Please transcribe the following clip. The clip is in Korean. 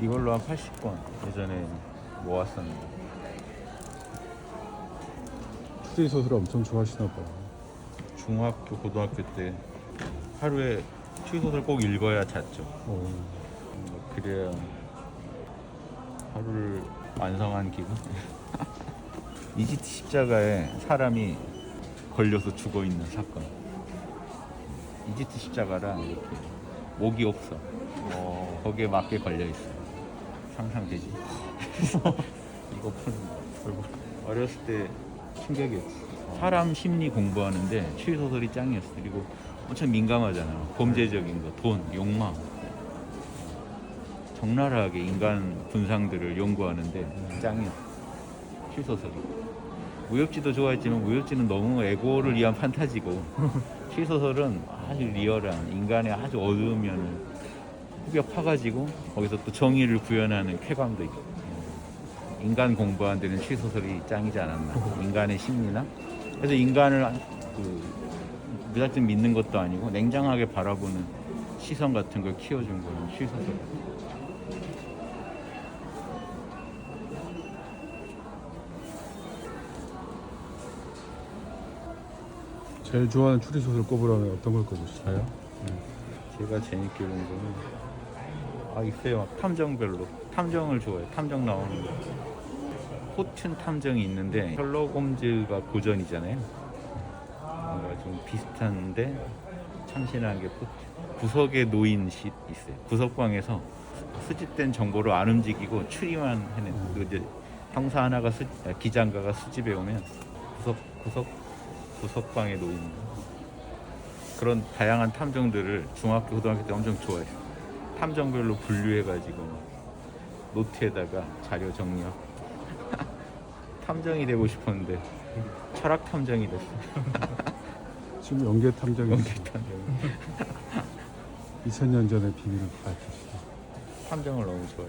이걸로 한 80권 예전에 모았었는데 추리 소설 엄청 좋아하시나 봐요. 중학교 고등학교 때 하루에 추리소설 꼭 읽어야 잤죠. 어, 뭐 그래야 하루를 완성한 기분. 이지트 십자가에 사람이 걸려서 죽어 있는 사건. 이지트 십자가랑 이렇게 목이 없어. 어, 거기에 맞게 걸려 있어. 상상되지? 이거 푸는 거. 어렸을 때 충격이었어. 사람 심리 공부하는데 추리소설이 짱이었어. 그리고 엄청 민감하잖아. 범죄적인 거, 돈, 욕망. 적나라하게 인간 분상들을 연구하는데 짱이야. 실소설이. 무협지도 좋아했지만 무협지는 너무 에고를 위한 판타지고 실소설은 아주 리얼한 인간의 아주 어두운 면을 후벼 파가지고 거기서 또 정의를 구현하는 쾌감도 있고. 인간 공부하는 데는 실소설이 짱이지 않았나. 인간의 심리나? 그래서 인간을 그 무작정 믿는 것도 아니고 냉정하게 바라보는 시선 같은 걸 키워준 거는 실소설. 제일 좋아하는 추리 소설 꼽으라면 어떤 걸 꼽으시나요? 제가 재밌게 본 거는 아 있어요. 막 탐정별로. 탐정을 좋아해요. 탐정 나오는 거. 호튼 탐정이 있는데 셜록 홈즈가 고전이잖아요. 뭔가 좀 비슷한데 참신한 게 호튼 구석에 놓인 시 있어요. 구석방에서 수집된 정보를 안 움직이고 추리만 해낸 그 이제 형사 하나가 수, 아, 기장가가 수집해 오면 구석 구석 구석방에 놓인 그런 다양한 탐정들을 중학교 고등학교 때 엄청 좋아했어요. 탐정별로 분류해가지고 막 노트에다가 자료 정리하고 탐정이 되고 싶었는데 철학 탐정이 됐어. 지금 연계 탐정이 연기 탐정. 2000년 전의 비밀을 밝히시죠. 탐정을 너무 좋아해.